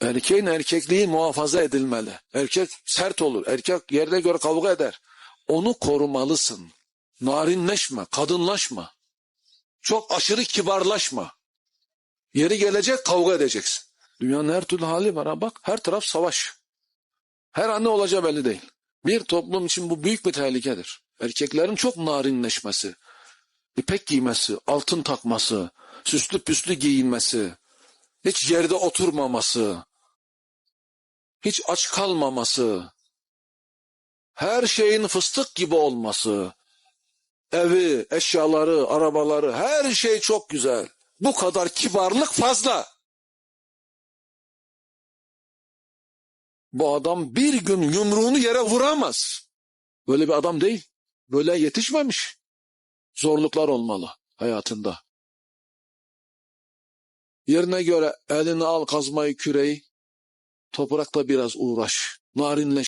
Erkeğin erkekliği muhafaza edilmeli. Erkek sert olur. Erkek yerde göre kavga eder. Onu korumalısın. Narinleşme, kadınlaşma. Çok aşırı kibarlaşma. Yeri gelecek kavga edeceksin. Dünyanın her türlü hali var ha bak. Her taraf savaş. Her an ne olacağı belli değil. Bir toplum için bu büyük bir tehlikedir. Erkeklerin çok narinleşmesi, ipek giymesi, altın takması, süslü püslü giyinmesi, hiç yerde oturmaması, hiç aç kalmaması, her şeyin fıstık gibi olması, evi, eşyaları, arabaları, her şey çok güzel. Bu kadar kibarlık fazla. Bu adam bir gün yumruğunu yere vuramaz. Böyle bir adam değil. Böyle yetişmemiş. Zorluklar olmalı hayatında. Yerine göre elini al kazmayı küreği. Toprakla biraz uğraş. Narinleş.